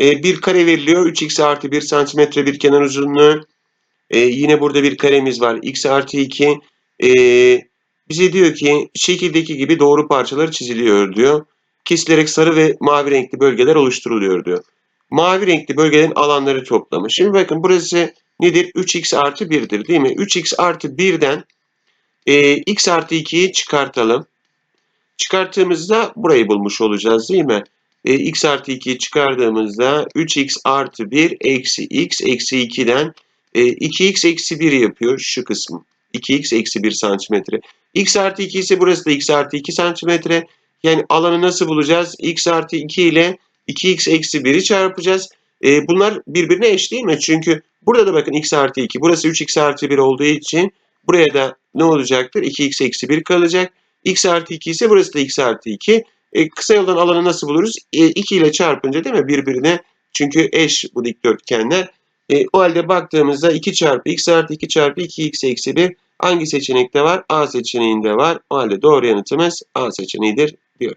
E, bir kare veriliyor. 3x artı 1 santimetre bir kenar uzunluğu. E, yine burada bir karemiz var. x artı 2. E, bize diyor ki şekildeki gibi doğru parçalar çiziliyor diyor. Kesilerek sarı ve mavi renkli bölgeler oluşturuluyor diyor. Mavi renkli bölgelerin alanları toplamı. Şimdi bakın burası nedir? 3x artı 1'dir değil mi? 3x artı 1'den e, x artı 2'yi çıkartalım. Çıkarttığımızda burayı bulmuş olacağız değil mi? E, x artı 2'yi çıkardığımızda 3x artı 1 eksi x eksi 2'den e, 2x eksi 1 yapıyor şu kısım. 2x eksi 1 santimetre. x artı 2 ise burası da x artı 2 santimetre. Yani alanı nasıl bulacağız? x artı 2 ile 2x eksi 1'i çarpacağız. E, bunlar birbirine eş değil mi? Çünkü burada da bakın x artı 2. Burası 3x artı 1 olduğu için buraya da ne olacaktır? 2x eksi 1 kalacak. x artı 2 ise burası da x artı 2. E, kısa yoldan alanı nasıl buluruz? E, 2 ile çarpınca değil mi? Birbirine çünkü eş bu dikdörtgenler. E, o halde baktığımızda 2 çarpı x artı 2 çarpı 2x eksi 1 hangi seçenekte var? A seçeneğinde var. O halde doğru yanıtımız A seçeneğidir diyor.